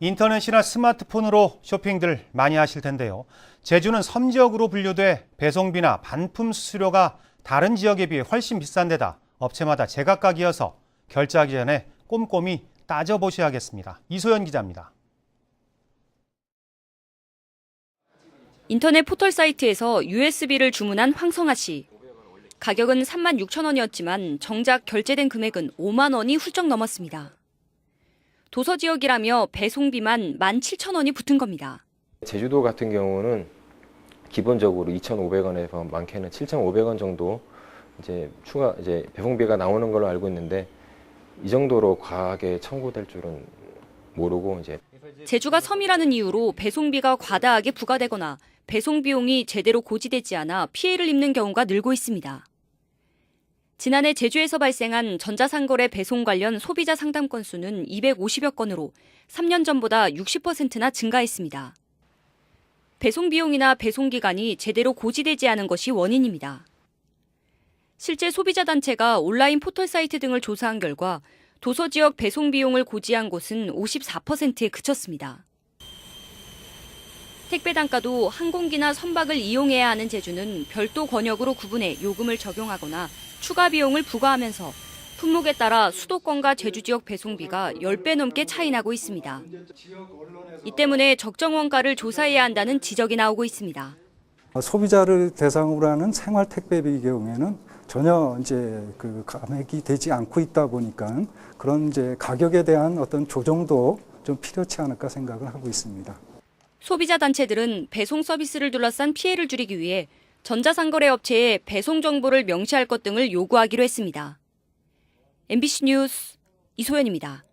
인터넷이나 스마트폰으로 쇼핑들 많이 하실 텐데요. 제주는 섬 지역으로 분류돼 배송비나 반품 수수료가 다른 지역에 비해 훨씬 비싼 데다 업체마다 제각각이어서 결제하기 전에 꼼꼼히 따져보셔야겠습니다. 이소연 기자입니다. 인터넷 포털 사이트에서 USB를 주문한 황성아 씨. 가격은 3만 6천 원이었지만 정작 결제된 금액은 5만 원이 훌쩍 넘었습니다. 도서 지역이라며 배송비만 1만 7천 원이 붙은 겁니다. 제주도 같은 경우는 기본적으로 2,500원에서 많게는 7,500원 정도 이제 추가 이제 배송비가 나오는 걸로 알고 있는데 이 정도로 과하게 청구될 줄은 모르고 이제 제주가 섬이라는 이유로 배송비가 과다하게 부과되거나 배송 비용이 제대로 고지되지 않아 피해를 입는 경우가 늘고 있습니다. 지난해 제주에서 발생한 전자상거래 배송 관련 소비자 상담 건수는 250여 건으로 3년 전보다 60%나 증가했습니다. 배송 비용이나 배송 기간이 제대로 고지되지 않은 것이 원인입니다. 실제 소비자 단체가 온라인 포털 사이트 등을 조사한 결과 도서 지역 배송 비용을 고지한 곳은 54%에 그쳤습니다. 택배 단가도 항공기나 선박을 이용해야 하는 제주는 별도 권역으로 구분해 요금을 적용하거나 추가 비용을 부과하면서 품목에 따라 수도권과 제주 지역 배송비가 10배 넘게 차이 나고 있습니다. 이 때문에 적정 원가를 조사해야 한다는 지적이 나오고 있습니다. 소비자를 대상으로 하는 생활 택배비 경우에는 전혀 이제 그 감액이 되지 않고 있다 보니까 그런 이제 가격에 대한 어떤 조정도 좀 필요치 않을까 생각을 하고 있습니다. 소비자 단체들은 배송 서비스를 둘러싼 피해를 줄이기 위해 전자상거래 업체에 배송 정보를 명시할 것 등을 요구하기로 했습니다. MBC 뉴스 이소연입니다.